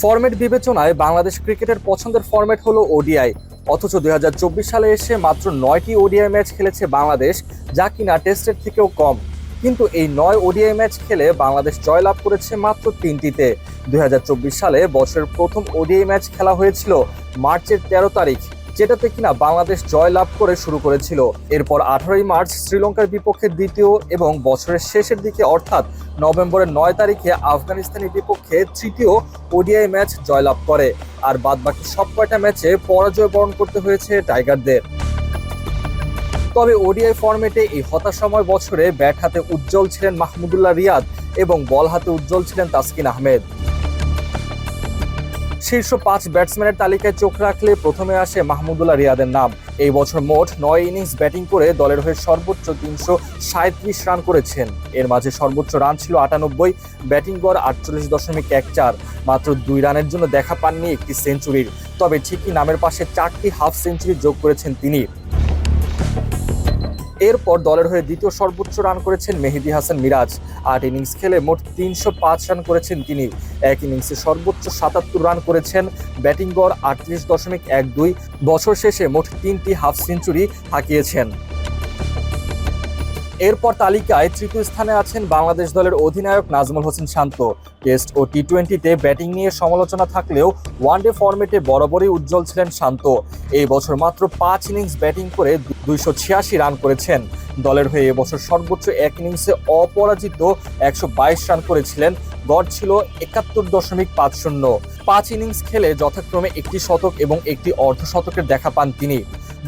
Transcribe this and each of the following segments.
Format বিবেচনায় বাংলাদেশ ক্রিকেটের পছন্দের ফরম্যাট হলো ওডিআই। অথচ দুই হাজার চব্বিশ সালে এসে মাত্র নয়টি ওডিআই ম্যাচ খেলেছে বাংলাদেশ, যা কিনা টেস্টের থেকেও কম। কিন্তু এই নয় ওডিআই ম্যাচ খেলে বাংলাদেশ জয়লাভ করেছে মাত্র তিনটিতে। দু হাজার চব্বিশ সালে বছরের প্রথম ওডিআই ম্যাচ খেলা হয়েছিল মার্চের তেরো তারিখ। যেটাতে কিনা বাংলাদেশ জয় লাভ করে শুরু করেছিল। এরপর আঠারোই মার্চ শ্রীলঙ্কার বিপক্ষে দ্বিতীয় এবং বছরের শেষের দিকে অর্থাৎ নভেম্বরের নয় তারিখে আফগানিস্তানের বিপক্ষে তৃতীয় ওডিআই ম্যাচ জয়লাভ করে। আর বাদবাকি সব কয়টা ম্যাচে পরাজয় বরণ করতে হয়েছে টাইগারদের। তবে ওডিআই ফরম্যাটে এই হতাশাময় বছরে ব্যাট হাতে উজ্জ্বল ছিলেন মাহমুদুল্লাহ রিয়াদ এবং বল হাতে উজ্জ্বল ছিলেন তাসকিন আহমেদ। শীর্ষ পাঁচ ব্যাটসম্যানের তালিকায় চোখ রাখলে প্রথমে আসে মাহমুদুল্লাহ রিয়াদের নাম। এই বছর মোট নয় ইনিংস ব্যাটিং করে দলের হয়ে সর্বোচ্চ তিনশো সাঁত্রিশ রান করেছেন। এর মাঝে সর্বোচ্চ রান ছিল আটানব্বই, ব্যাটিং গড় আটচল্লিশ দশমিক এক চার। মাত্র দুই রানের জন্য দেখা পাননি একটি সেঞ্চুরির। তবে ঠিকই নামের পাশে চারটি হাফ সেঞ্চুরি যোগ করেছেন তিনি। এরপর দলের হয়ে দ্বিতীয় সর্বোচ্চ রান করেছেন মেহেদি হাসান মিরাজ। আট ইনিংস খেলে মোট তিনশো পাঁচ রান করেছেন তিনি। এক ইনিংসে সর্বোচ্চ সাতাত্তর রান করেছেন ব্যাটিং গড় আটত্রিশ দশমিক এক দুই। বছর শেষে মোট তিনটি হাফ সেঞ্চুরি হাঁকিয়েছেন। এরপর তালিকায় তৃতীয় স্থানে আছেন বাংলাদেশ দলের অধিনায়ক নাজমুল হোসেন শান্ত। টেস্ট ও টি টোয়েন্টিতে ব্যাটিং নিয়ে সমালোচনা থাকলেও ওয়ানডে ফরম্যাটে বরাবরই উজ্জ্বল ছিলেন শান্ত। এই বছর মাত্র পাঁচ ইনিংস ব্যাটিং করে দুইশো ছিয়াশি রান করেছেন। দলের হয়ে এবছর সর্বোচ্চ এক ইনিংসে অপরাজিত একশো বাইশ রান করেছিলেন। গড় ছিল একাত্তর দশমিক পাঁচ শূন্য। পাঁচ ইনিংস খেলে যথাক্রমে একটি শতক এবং একটি অর্ধশতকের দেখা পান তিনি।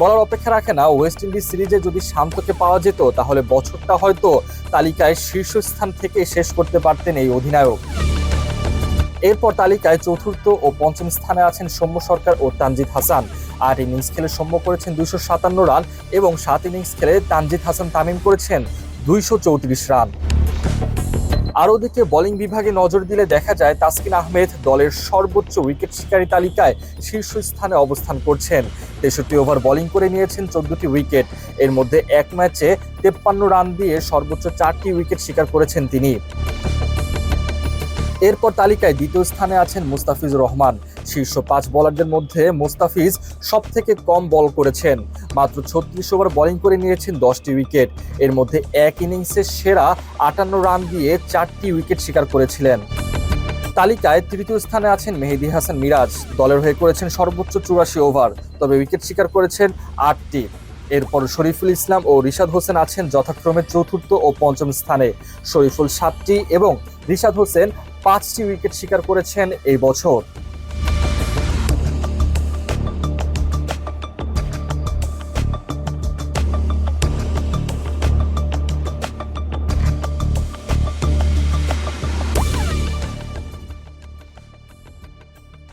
বলার অপেক্ষা রাখে না। ওয়েস্ট ইন্ডিজ সিরিজে যদি শান্তকে পাওয়া যেত, তাহলে বছরটা হয়তো তালিকায় শীর্ষস্থান থেকে শেষ করতে পারতেন এই অধিনায়ক। এরপর তালিকায় চতুর্থ ও পঞ্চম স্থানে আছেন সৌম্য সরকার ও তানজিদ হাসান। আট ইনিংস খেলে সৌম্য করেছেন দুইশো সাতান্ন রান এবং সাত ইনিংস খেলে তানজিদ হাসান তামিম করেছেন দুইশো চৌত্রিশ রান। আর ওদিকে বোলিং বিভাগে নজর দিলে দেখা যায় তাসকিন আহমেদ দলের সর্বোচ্চ উইকেট শিকারী তালিকায় শীর্ষস্থানে অবস্থান করছেন। তেষট্টি ওভার বোলিং করে নিয়েছেন চোদ্দটি উইকেট এর মধ্যে এক ম্যাচে তেপ্পান্ন রান দিয়ে সর্বোচ্চ চারটি উইকেট শিকার করেছেন তিনি। এরপর তালিকায় দ্বিতীয় স্থানে আছেন মুস্তাফিজুর রহমান। শীর্ষ পাঁচ বোলারদের মধ্যে মুস্তাফিজ সব থেকে কম বল করেছেন। মাত্র ছত্রিশ ওভার বোলিং করে নিয়েছেন দশটি উইকেট। এর মধ্যে এক ইনিংসে সেরা আটান্ন রান দিয়ে চারটি উইকেট শিকার করেছিলেন। তালিকায় তৃতীয় স্থানে আছেন মেহেদি হাসান মিরাজ। দলের হয়ে করেছেন সর্বোচ্চ চুরাশি ওভার, তবে উইকেট শিকার করেছেন আটটি। এরপর শরীফুল ইসলাম ও রিশাদ হোসেন আছেন যথাক্রমে চতুর্থ ও পঞ্চম স্থানে। শরীফুল সাতটি এবং রিশাদ হোসেন পাঁচটি উইকেট শিকার করেছেন এই বছর।